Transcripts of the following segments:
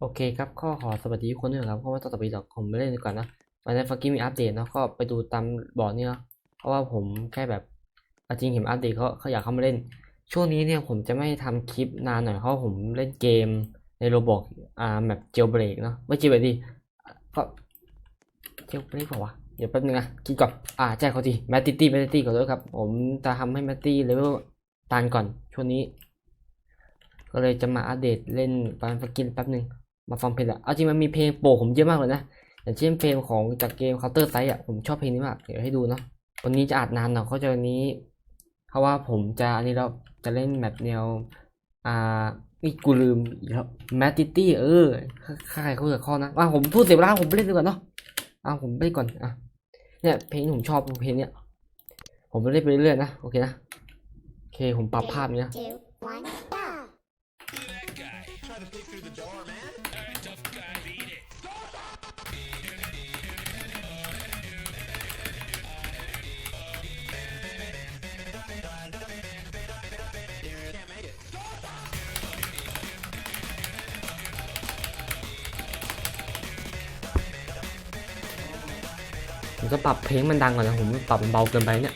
โอเคครับก็ขอสวัสดีทุกคนด้วยครับเพราะว่าต่อต่อไปเราผมไม่เล่นดีกว่อนนะวันนี้ฟักกี้มีอัปเดตเนาะก็ไปดูตามบอร์ดนี่เนาะเพราะว่าผมแค่แบบจริงเห็นอัปเดตเขาเขาอยากเข้ามาเล่น ช่วงนี้เนี่ยผมจะไม่ทำคลิปนานหน่อยเพราะผมเล่นเกมในโรบอกอ่าแบบเจลเบรกเนาะไม่เจลเบรกดิก็เจลเบรกเปล่าวะเดี๋ยวแป๊บนึงนะคิดก่อนอ่าแจ้งเขาทีแมตติตี้แมตตี้ก่อนด้วยครับ ผมจะทำให้แมตตี้เลเวลตันก่อนช่วงนี้ ก็เลยจะมาอัปเดตเล่นปานฟักกินแป๊บนึง มาฟังเพลงอะเอาจริงมันมีเพลงโปรผมเยอะมากเลยนะอย่างเช่นเพลงของจากเกม Counter Strike อะผมชอบเพลงนี้มากเดี๋ยวให้ดูเนาะวันนี้จะอัดนานหน่อยเขาะจะวันนี้ เพราะว่าผมจะอันนี้เราจะเล่นแบบแนวอ่าอีกกูลืมอีกแล้วแมตติตี้เออใครเขาจะข้อนะอะผมพูดเสียเวลาผมไปเล่นดีกว่าเนาะอะผมไปก่อนอะเนี่ยเพลงผมชอบเพลงเนี้ยผมไปเล่นไปเรื่อยๆนะโอเคนะโอเคผมปรับภาพนี้นะ ก็ปรับเพลงมันดังก่อนนะผมปรับมันเบาเกินไปเนี่ย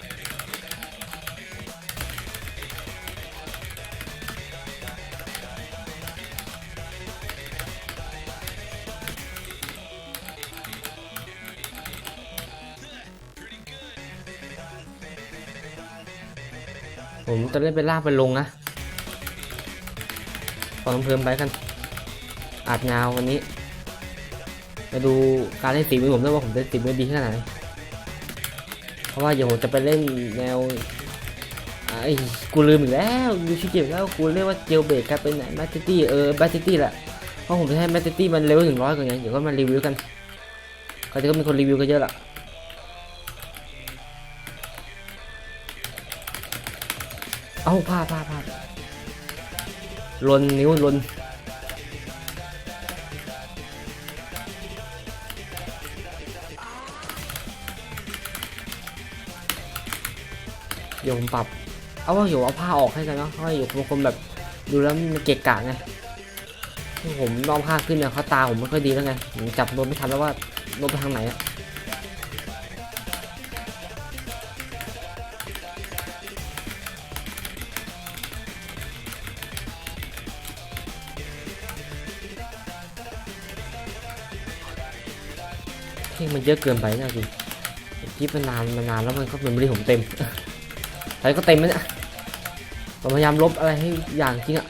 ผมจะเล่นไปลากไปลงนะฟังเพลินไปกันอาจงาววันนี้ มาดูการเล่นสีมือผมด้วยว่าผมจะสีมือดีขนาดไหน ราะว่าเดี๋ยวผมจะไปเล่นแนวไอ้กูลืมอีกแล้วดูชื่อเกมแล้วกูเรียกว่าเจลเบรกครับเป็นไหนแมตติตี้เออแมตติตี้แหละเพราะผมจะให้แมตติตี้มันเลเวลถึงร้อยก่อนไงเดี๋ยวก็มารีวิวกันเขาจะก็มีคนรีวิวกันเยอะละเอ้าพลาดพลาดพลาดลนนิ้วลน ดี๋ยวผมปรับ เอาว่าเดี๋ยวเอาผ้าออกให้กันเนาะเพราะอยู่บางคนแบบดูแล้วมันเกะกะไงผมลองผ้าขึ้นเนี่ยเขาตาผมไม่ค่อยดีแล้วไงผมจับโดนไม่ทันแล้วว่าโดนไปทางไหนอะเพลงมันเยอะเกินไปนะจริงคลิปมันนานมานานแล้วมันก็เป็นบริผมเต็ม อะไรก็เต็มแล้วเนี่ยผมพยายามลบอะไรให้อย่างจริงอะ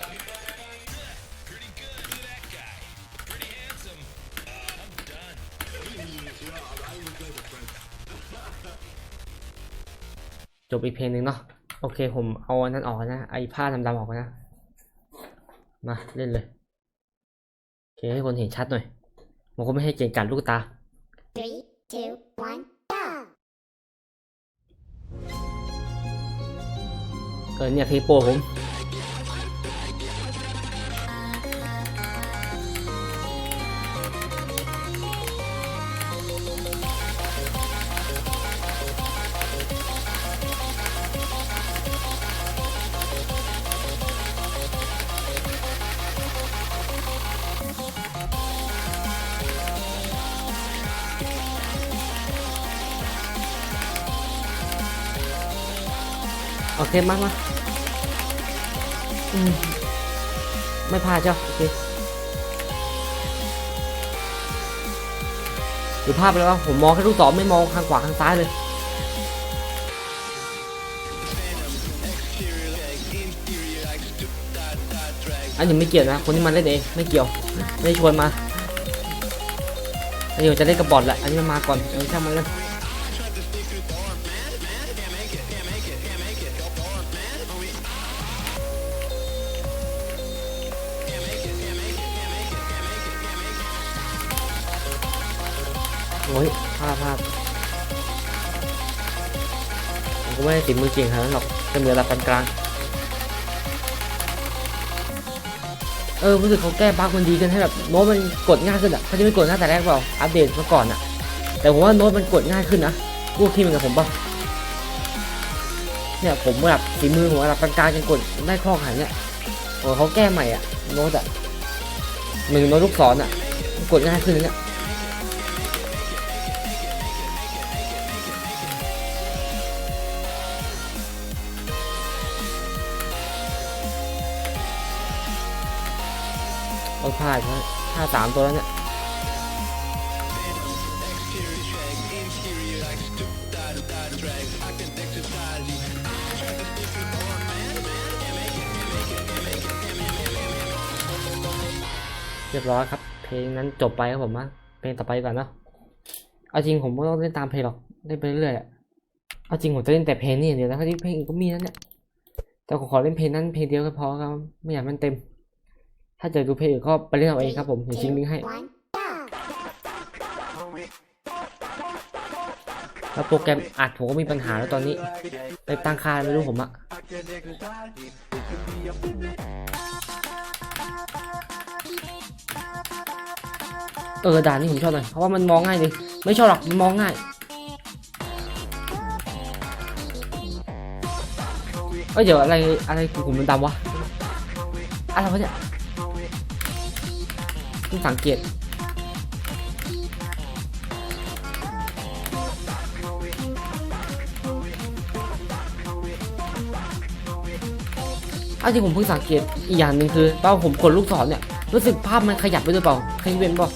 จบอีกเพลงหนึ่งเนาะโอเคผมเอาอันนั้นออกนะไอ้ผ้าดำๆออกนะ มาเล่นเลยโอเคให้คนเห็นชัดหน่อยมันก็ไม่ให้เก่งกันลูกตา Three, two, one, เออเนี่ยเพลงโปผมโอเคมามา ไม่พลาดเจ้าโอเคดูภาพไปแล้วว่าผมมองแค่ลูกศรไม่มองข้างขวาข้างซ้ายเลยอันนี้ไม่เกี่ยวนะ คนที่มันเล่นเองไม่เกี่ยว ไม่ได้ชวนมาอันนี้จะเล่นกับบอทแหละ อันนี้มันมาก่อนเออช่างมันเลย อ้ยพลาดพลาดผมก็ไม่ได้ติดมือเก่งขนาดนั้นหรอกแค่มือระดับปานกลาง เออรู้สึกเขาแก้บั๊กมันดีกันให้แบบโน้ตมันกดง่ายขึ้นอะเขาจะไม่กดง่ายแต่แรกเปล่าอัปเดตเมื่อก่อนอะ แต่ผมว่าโน้ตมันกดง่ายขึ้นนะพวกที่มันกับผมป่ะเนี่ยผมแบบฝีมือผมระดับปานกลางยังกดได้คล่องขนาดเนี้ยโอ้เขาแก้ใหม่อะโน้ตอะหนึ่งโน้ตลูกศรอะกดง่ายขึ้นเนี่ย พลาดนะพลาดสามตัวแล้วเนี่ยเรียบร้อยครับ เพลงนั้นจบไปครับผมนะเพลงต่อไปก่อนเนาะเอาจริงผมไม่ต้องเล่นตามเพลงหรอกเล่นไปเรื่อยอะเอาจริงผมจะเล่นแต่เพลงนี่อย่างเดียวนะที่เพลงอื่นก็มีนั่นเนี่ยแต่ผมขอเล่นเพลงนั้นเพลงเดียวก็พอครับไม่อยากมันเต็ม ถ้าเจอดูเพลงอื่นก็ไปเล่นเอาเองครับผมเดี๋ยวทิ้งลิงก์ให้ One, go. แล้วโปรแกรมอัดผมก็มีปัญหาแล้วตอนนี้ ไปตั้งค่าไม่รู้ผมอะเออด่านนี้ผมชอบหน่อยเพราะว่ามันมองง่ายดิไม่ชอบหรอกมันมองง่ายเอ้ยเดี๋ยวอะไรอะไรกลุ่มมันดำวะอะไรวะเนี่ย เพิ่งสังเกตอาจริงผมเพิ่งสังเกตอีกอย่างหนึ่งคือตอนผมกดลูกศรเนี่ยรู้สึกภาพมันขยับไปด้วยเปล่าใครคิดเป็นเปล่า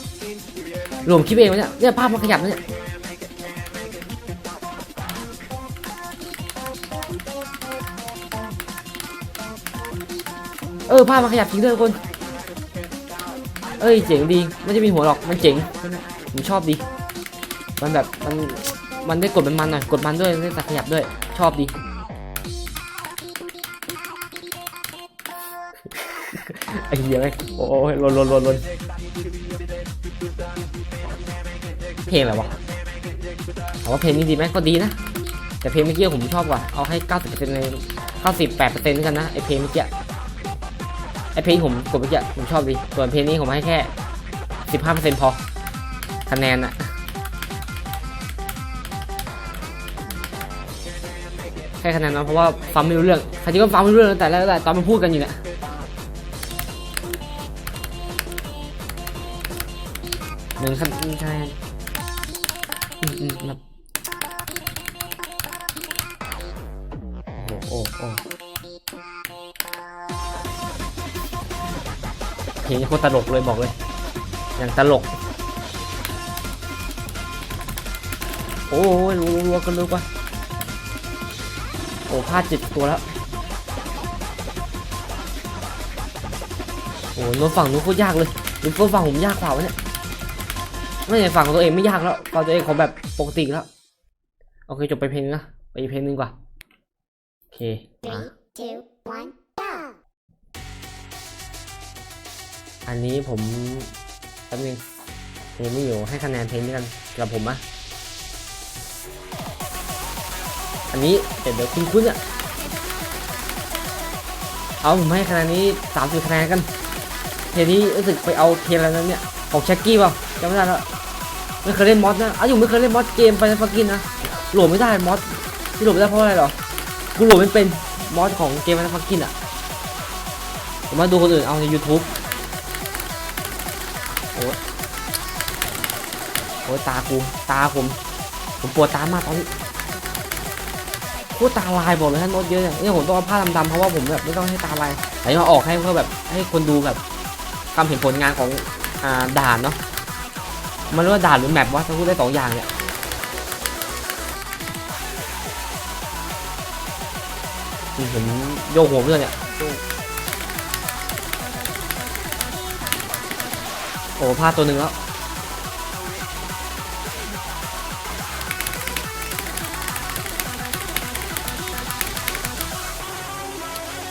หลวมคิดเองวะเนี่ยเนี่ยภาพมันขยับนะเนี่ยเออภาพมันขยับจริงด้วยทุกคน เอ้ยเจ๋งดีไม่ใช่มีหัวหรอกมันเจ๋งผมชอบดี มันแบบมันมันได้กดเป็นมันหน่อยกดมันด้วยได้แต่ขยับด้วยชอบดีไอ้เหี้ยไหมโอ้ยลนลนลนลนเพลงอะไรวะถามว่าเพลงนี้ดีไหมก็ดีนะ แต่เพลงเมื่อกี้ผมชอบกว่า เอาให้ 90%เลย98%ด้วยกันนะไอเพลงเมื่อกี้ ไอเพลงผมกดเมื่อกี้ผมชอบดีส่วนเพลงนี้ผมให้แค่15%พอ คะแนนอะแค่คะแนนนะเพราะว่าฟังไม่รู้เรื่องใครที่ก็ฟังไม่รู้เรื่องตั้งแต่แรกแต่ตอนมันพูดกันอยู่เนี่ยหนึ่งคะแนนอืมอืม เพลงนี้โคตรตลกเลยบอกเลย อย่างตลก โอ้ยรัวรัวกันเลยกว่าโอ้พลาดจิตตัวแล้ว โอ้โน้นฝั่งนู้นโคตรยากเลยหรือฝั่งผมยากกว่าวะเนี่ยไม่ใช่ฝั่งตัวเองไม่ยากแล้วฝั่งตัวเองของแบบปกติแล้วโอเคจบไปเพลงนึงนะไปเพลงนึงกว่าโอเค Three, two, one, อันนี้ผมแป๊บนึงเพลงนี้อยู่ให้คะแนนเพลงนี้กันกับผมอะอันนี้เดี๋ยวเดี๋ยวคุณคุณอะเอาผมให้คะแนนนี้สามสิบคะแนนกันเพลงนี้รู้สึกไปเอาเพลงอะไรนั้นเนี่ยของแช็กกี้เปล่าจำไม่ได้แล้วไม่เคยเล่นมอสนะอ้าวอยู่ไม่เคยเล่นมอสเกมไปนะฟักกินนะโหลดไม่ได้มอสที่โหลดไม่ได้เพราะอะไรหรอกูโหลดไม่เป็นมอสของเกมไปนะฟักกินอะผมมาดูคนอื่นเอาใน YouTube อ้ยโอ้ยตากูตาผม ผมปวดตามากตอนนี้พูดตาลายบอกเลยท่านโน้ตเยอะเนี่ยเนี่ยผมต้องเอาผ้าดำๆเพราะว่าผมแบบไม่ต้องให้ตาลายแต่มาออกให้เพื่อแบบให้คนดูแบบความเห็นผลงานของอ่าด่านเนาะมันเรียกว่าด่านหรือแมปวะถ้าพูดได้สองอย่างเนี่ยนี่ผมโยกหัวเพื่อนเนี่ย อ้พลาดตัวหนึ่งแล้ว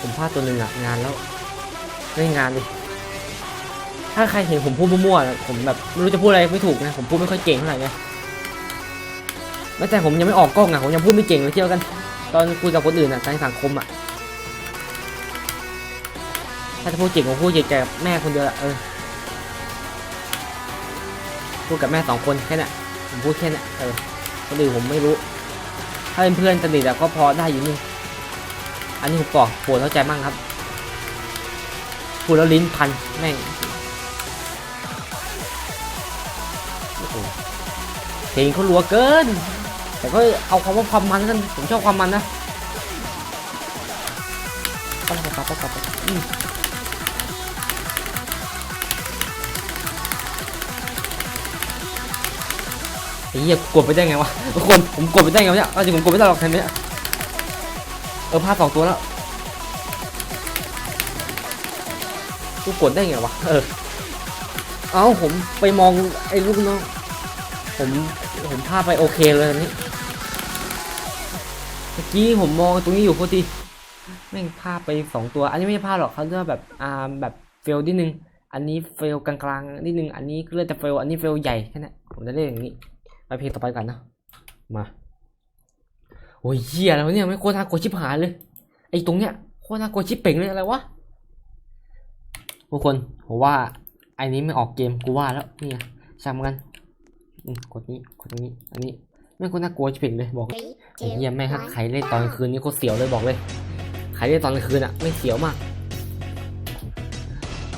ผมพลาดตัวหนึ่งอะงานแล้วไม่งานดิถ้าใครเห็นผมพูดมั่วๆผมแบบไม่รู้จะพูดอะไรไม่ถูกนะผมพูดไม่ค่อยเก่งเท่าไหร่ไงแม้แต่ผมยังไม่ออกกล้องอะผมยังพูดไม่เก่งเลยเที่ยวกัน ตอนคุยกับคนอื่นอะในสังคมอะถ้าจะพูดเก่งผมพูดเก่งแต่แม่คนเดียวอะเออ พูดกับแม่สองคนแค่นั้นผมพูดแค่นั้นเออคนอื่นผมไม่รู้ ถ้าเป็นเพื่อนสนิทก็พอได้อยู่นี่ อันนี้ผมบอกปวดเข้าใจมั่งครับพูดแล้วลิ้นพันแม่งเพลงเขาลัวเกิน แต่ก็เอาความว่าความมันนั่นผมชอบความมันนะปั๊บปั๊บปั๊บปั๊บ ไอ้เหี้ยกดไปได้ไงวะทุกคนผมกดไปได้ไงวะเนี่ยเอาจริงผมกดไม่ได้หรอกแทนเนี้ยเออพลาดสองตัวแล้วกูกดได้ไงวะเออเอาผมไปมองไอ้ลูกน้องผมผมพลาดไปโอเคเลยนนี้เมื่อกี้ผมมองตรงนี้อยู่โคตรดีแม่งพลาดไปสองตัว อันนี้ไม่พลาดหรอกเขาเรียกว่าแบบอ่าแบบเฟลนิดนึงอันนี้เฟลกลางๆนิดนึงอันนี้ก็เลยจะเฟลอันนี้เฟลใหญ่แค่นั้นผมจะเล่นอย่างนี้ ไปเพลงต่อไปกันนะ มา โอ้ยเหี้ยแล้วเนี่ยไม่โคตรน่ากลัวชิบหายเลย ไอ้ตรงเนี้ยโคตรน่ากลัวชิบเป่งเลยอะไรวะ ทุกคนผมว่าไอ้นี้ไม่ออกเกมกูว่าแล้วเนี่ไงช่างมันกันอืมกดนี้กดตรงนี้ อันนี้ไม่โคตรน่ากลัวชิบเป่งเลยบอกไอ้เหี้ยแม่งถ้าใครเล่นตอนคืนนี่โคตรเสียวเลยบอกเลย ใครเล่นตอนกลางคืนอะไม่เสียวมาก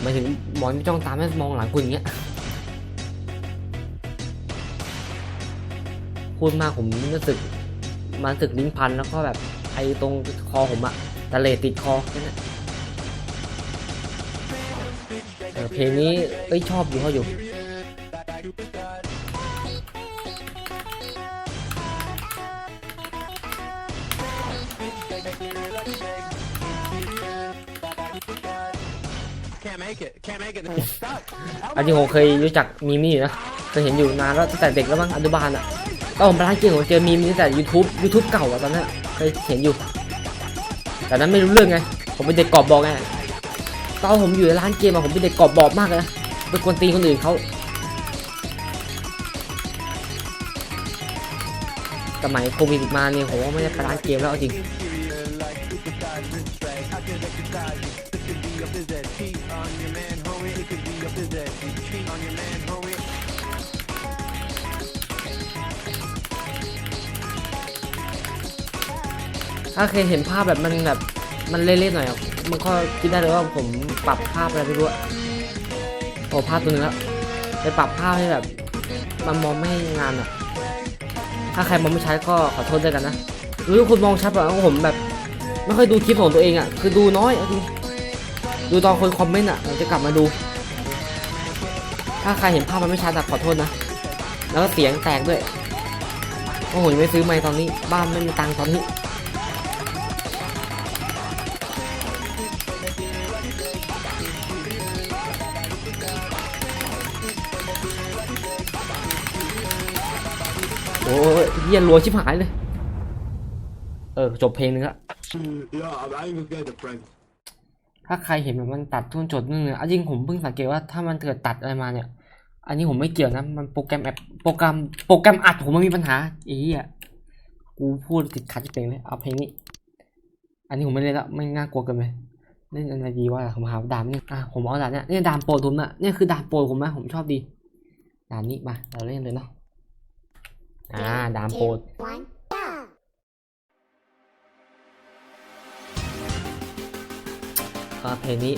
หมายถึงหมอนจ้องตามไม่มองหลังคุณอย่างเงี้ย พูดมากผมรู้สึกมันรู้สึกลิ้นพันแล้วก็แบบไอ้ตรงคอผมอะตะเลติดคอแค่นั้นเออเพลงนี้เอ้ยชอบอยู่เขาอยู่ Can't make it. Can't make it. Stuck. อันนี้ผมเคยรู้จักมีมนี่อยู่นะเคยเห็นอยู่นานแล้วตั้งแต่เด็กแล้วมั้งอนุบาลอะ ตอนผมไปร้าเกมผมเจอมีมตั้งแต่ YouTube YouTube เก่าอะตอนนั้นเคยเห็นอยู่ แต่นั้นไม่รู้เรื่องไง ผมเป็นเด็กกรอบบอกไงตอนผมอยู่ในร้านเกมอะผมเป็นเด็กกรอบบอกมากเลยนะเป็นกวนตีคนอื่นเขาสมัยโควิดมาเนี่ยผมก็ไม่ได้ไปร้านเกมแล้วจริง ถ้าเคยเห็นภาพแบบมันแบบมันเละๆหน่อยมันก็คิดได้เลยว่าผมปรับภาพอะไรไม่รู้อะโอ้ภาพตัวนึงแล้วไปปรับภาพให้แบบ มันมองไม่งานอะถ้าใครมองไม่ชัดก็ขอโทษด้วยกันนะหรือคุณมองชัดแบบผมแบบ ไม่ค่อยดูคลิปของตัวเองอะคือดูน้อยจริงดูตอนคนคอมเมนต์อะผมจะกลับมาดู ถ้าใครเห็นภาพมันไม่ชัดอะขอโทษนะ แล้วก็เสียงแตกด้วย โอ้โหยังไม่ซื้อไมค์ตอนนี้ บ้านไม่มีตังค์ตอนนี้ อ้ยเฮียรัวชิบหายเลย เออ จบเพลงนึงละ Yeah, I ain't gonna get the prank. ถ้าใครเห็นแบบมันตัดท่วนจดนึงเนี่ยเอาจริงผมเพิ่งสังเกตว่าถ้ามันเกิดตัดอะไรมาเนี่ย อันนี้ผมไม่เกี่ยวนะ มันโปรแกรมแอปโปรแกรมโปรแกรมอัดผมมันมีปัญหาไอ้เหี้ยกูพูดติดขัดจิบเพลงเลยเอาเพลงนี้ อันนี้ผมไม่เล่นละไม่น่ากลัวเกันเลยเล่นอะไรดีว่าผมหาดามนี่อะผมเอาดามเนี่ยเนี่ยดามโปรดผมนะเนี่ยคือดามโปรดผมนะผมชอบดีดามนี้มาเราเล่นเลยเนาะ อ่าดามโปรด Two, one, go. ก็เพลงนี้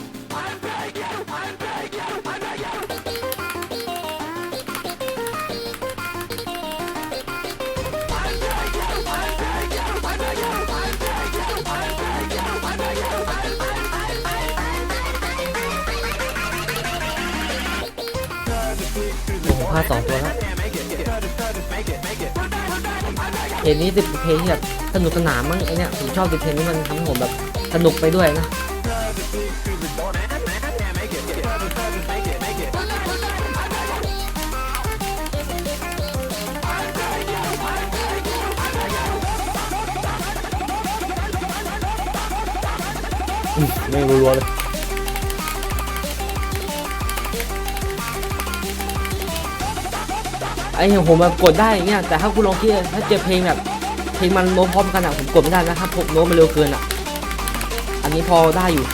โอ้โหพลาดสองตัวแล้ว เพลงนี้ติดเพลงที่แบบสนุกสนานมั้งไอเนี่ยผมชอบติดเพลงนี้มันทำให้ผมแบบสนุกไปด้วยนะไม่รัวเลย ไอ้อย่างผมแบบกดได้อย่างเงี้ยแต่ถ้าคุณลองคิดถ้าเจอเพลงแบบเพลงมันโน้ตพร้อมกันอะผมกดไม่ได้นะครับผมโน้ตมันเร็วเกินอะอันนี้พอได้อยู่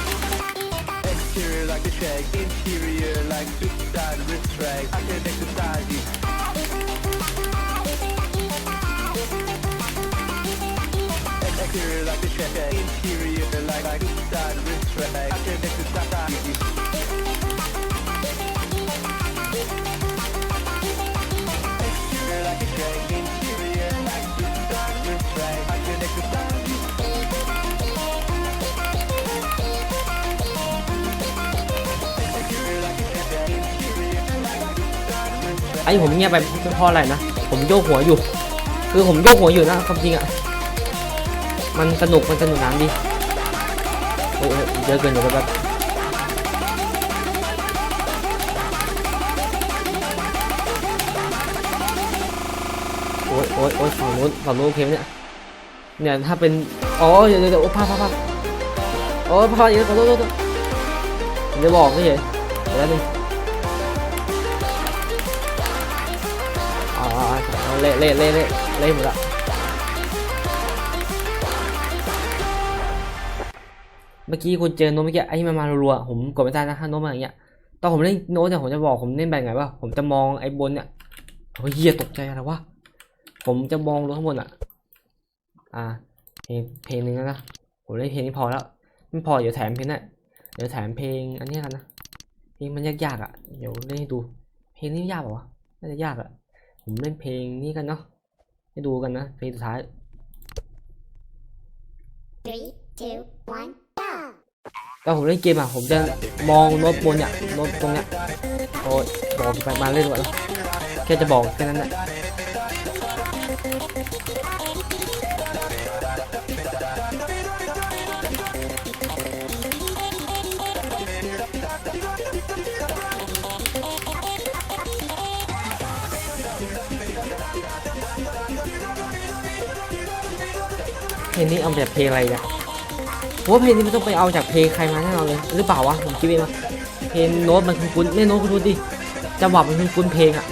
ไอ้ผมเงียบไปเพราะอะไรนะ ผมโยกหัวอยู่ คือผมโยกหัวอยู่นะความจริงอะมันสนุกมันสนุกน้ำดีโอ้ยเยอะเกินเดี๋ยวแบบโอ้ยโอ้ยโอ้ยฝั่งนู้นฝั่งนู้นโอเคไหมเนี่ยเนี่ยถ้าเป็นอ๋อเดี๋ยวเดี๋ยวเดี๋ยวโอ้พลาดพลาดพลาดโอ้ยพลาดอีกแล้วขอโทษขอโทษผมจะบอกไม่เฉยเดี๋ยวนึง เละเละเละเละเละหมดละเมื่อกี้คุณเจอโน้ตเมื่อกี้ไอ้ที่มันมารัวๆผมกดไม่ได้นะถ้าโน้ตมาอย่างเงี้ยตอนผมเล่นโน้ตเนี่ยผมจะบอกผมเล่นแบบไงวะผมจะมองไอ้บนเนี่ยโอ้ยเหี้ยตกใจอะไรวะผมจะมองลงข้างบนอะ อ่าเพลงเพลงหนึ่งแล้วนะผมเล่นเพลงนี้พอแล้วไม่พอเดี๋ยวแถมเพลงน่ะเดี๋ยวแถมเพลงอันนี้กันนะเพลงมันยากๆอะเดี๋ยวเล่นให้ดู เพลงนี้ยากเปล่าวะน่าจะยากอะ ผมเล่นเพลงนี้กันเนาะให้ดูกันนะ เพลงสุดท้าย Three, two, one, go! ตอนผมเล่นเกมอะ ผมจะมองโน้ตบนเนี่ยโน้ตตรงเนี้ยโอ้ยบอกไปมาเล่นก่อนแล้วแค่จะบอกแค่นั้นแหละ ลงนี้เอาจากเพลงอะไรเนี่ยผมว่าเพลงนี้มันต้องไปเอาจากเพลงใครมาแน่นอนเลย หรือเปล่าวะผมคิดเองว่าเพลงโน้ตมันคุ้นๆไม่โน้ตคุ้นดิจังหวะมันคุ้นๆเพลงอะ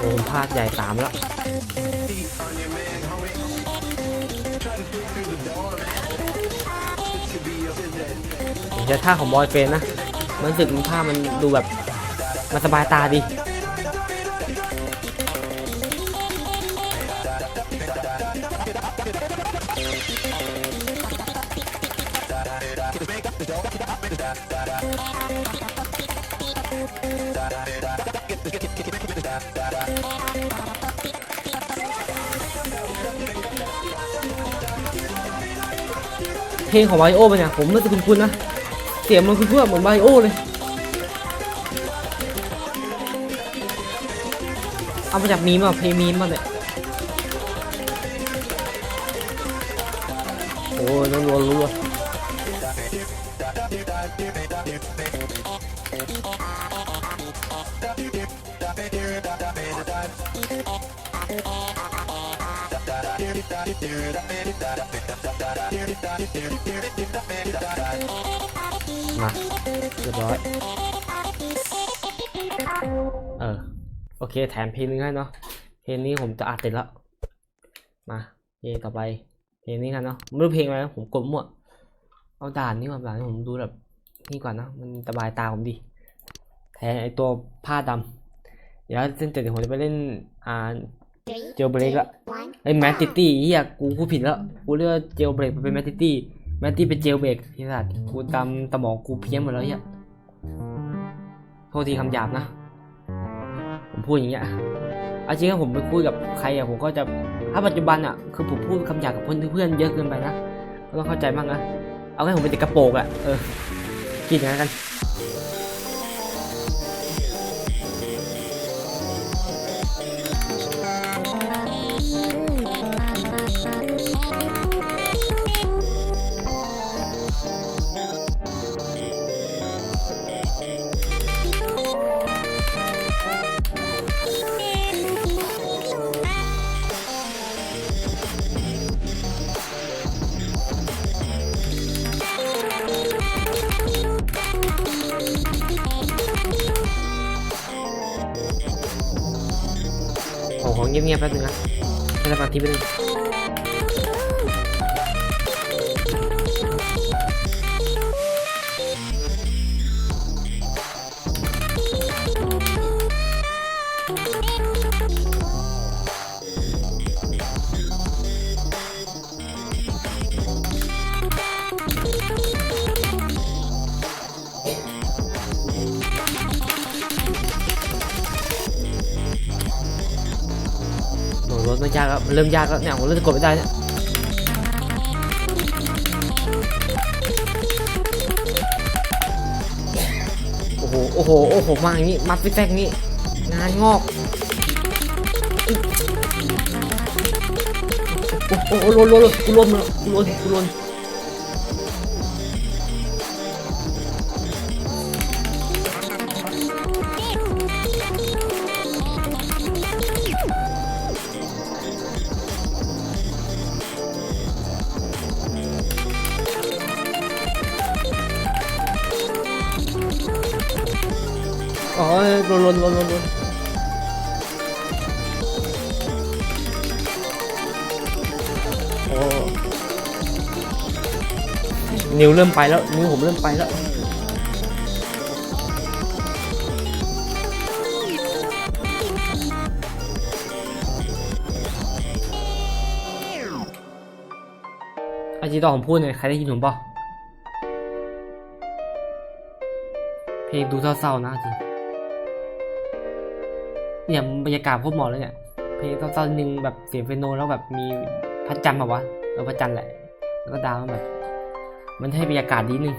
โอ้ผมพลาดใหญ่สามแล้ว ผมจะท่าของบอยเฟนนะ มันสึกมันท่ามันดูแบบ มันสบายตาดีเพลงของมาริโอเป็นไงผมรู้สึกคุ้นๆนะ เสียงมันคุ้นๆเหมือนมาริโอเลย เอามาจากมีมอะเพลงมีมาเนี่ยโอ้ยรัวรัว มาเรียบร้อย เออ โอเค แถมเพลงนึงให้เนาะ เพลงนี้ผมจะอัดเสร็จแล้ว มาเพลงต่อไป เพลงนี้กันเนาะ ไม่รู้เพลงอะไรนะผมกดมั่ว เอาด่านนี้ก่อนด่านผมดูแบบนี่ก่อนนะ มันสบายตาผมดี แทนไอตัวผ้าดำเดี๋ยวเส้นเดี๋ยวผมจะไปเล่นอ่า Three, Jailbreak two, ละไอแมตติตี้เฮียกูกูผิดแล้ว กูเลือกเจลเบรกไปเป็นแมตติตี้ แมตตี้เป็นเจลเบรกที่สัตว์กูตามสมองกูเพี้ยนหมดแล้วเฮียโทษทีคำหยาบนะ ผมพูดอย่างเงี้ยอาจริงผมไปคุยกับใครอะผมก็จะถ้าปัจจุบันอะคือผมพูดคำหยาบกับเพื่อนเพื่อนๆเยอะเกินไปนะก็ต้องเข้าใจบ้างนะเอาแค่ผมเป็นเด็กกระโปงอะเออกินอย่างนั้นกัน รถมันยากแล้วเริ่มยากแล้วเนี่ยผมเริ่มจกดไม่ได้เนี่ยโอ้โห โอ้โห โอ้โห มาอย่างนี้ มัดฟิกแฟกนี้านงอกโอ้โหโลนโลนกูโลนมากูโลนกูโลนอ๋อโลนโลนโลน นิ้วเริ่มไปแล้ว นิ้วผมเริ่มไปแล้วไอจีต่อผมพูดเนี่ยใครได้ยินผมปล่าเพลงดูเศร้าๆนะจริงเนี่ยบรรยากาศโคตรเหมาะเลยเนี่ย เพลงเศร้าๆนิดนึงแบบเสียงเปียโนแล้วแบบมีพระจันทร์แบบวะเออพระจันทร์แหละ แล้วก็ดาวแบบ มันให้บรรยากาศดีนึง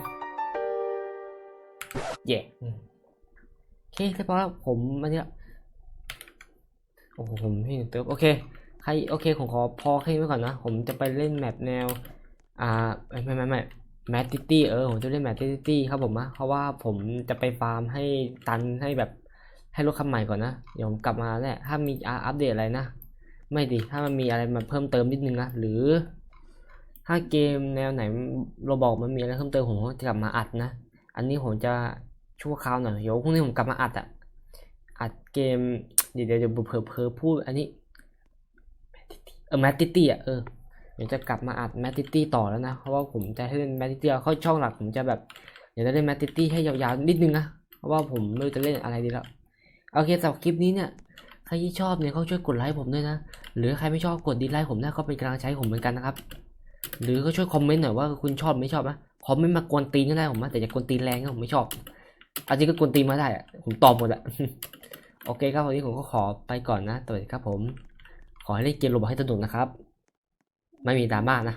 เย่อืมโอเคเรียบร้อยแล้วผมมันเนี่ยโอ้โหผมพี่เติมโอเคใครโอเคผมขอพอแค่นี้ไว้ก่อนนะ ผมจะไปเล่นแมปแนว อ่าไม่ไม่ไม่ไม่แมตติตี้เออผมจะเล่นแมตติตี้ครับผมนะเพราะว่าผมจะไปฟาร์มให้ตันให้แบบให้รถคันใหม่ก่อนนะ เดี๋ยวผมกลับมาแหละถ้ามีอาอัปเดตอะไรนะ ไม่ดิถ้ามันมีอะไรมาเพิ่มเติมนิดนึงนะ หรือ ถ้าเกมแนวไหนเราบอกมันมีอะไรเพิ่มเติมผมก็จะกลับมาอัดนะ อันนี้ผมจะชั่วคราวหน่อยเดี๋ยวพรุ่งนี้ผมกลับมาอัดอะอัดเกมเดี๋ยวเดี๋ยวเดี๋ยวเผลอเผลอพูดอันนี้เออแมตติตี้อะเออเดี๋ยวจะกลับมาอัดแมตติตี้ต่อแล้วนะ เพราะว่าผมจะเล่นแมตติตี้เข้าช่องหลักผมจะแบบเดี๋ยวจะเล่นแมตติตี้ให้ยาวๆนิดนึงนะเพราะว่าผมไม่รู้จะเล่นอะไรดีแล้วโอเคสำหรับคลิปนี้เนี่ยใครที่ชอบเนี่ยก็ช่วยกดไลค์ผมด้วยนะ หรือใครไม่ชอบกดดีไลค์ผมได้ก็เป็นกำลังใจให้ผมเหมือนกันนะครับ หรือก็ช่วยคอมเมนต์หน่อยว่าคุณชอบไม่ชอบนะคอมเมนต์มากวนตีนก็ได้ผมนะแต่อย่ากวนตีนแรงก็ผมไม่ชอบอาจริงก็กวนตีนมาได้อะผมตอบหมดอะโอเคครับวันนี้ผมก็ขอไปก่อนนะสวัสดีครับผม ขอให้เล่นเกมโรบอทให้สนุกนะครับ ไม่มีดราม่านะ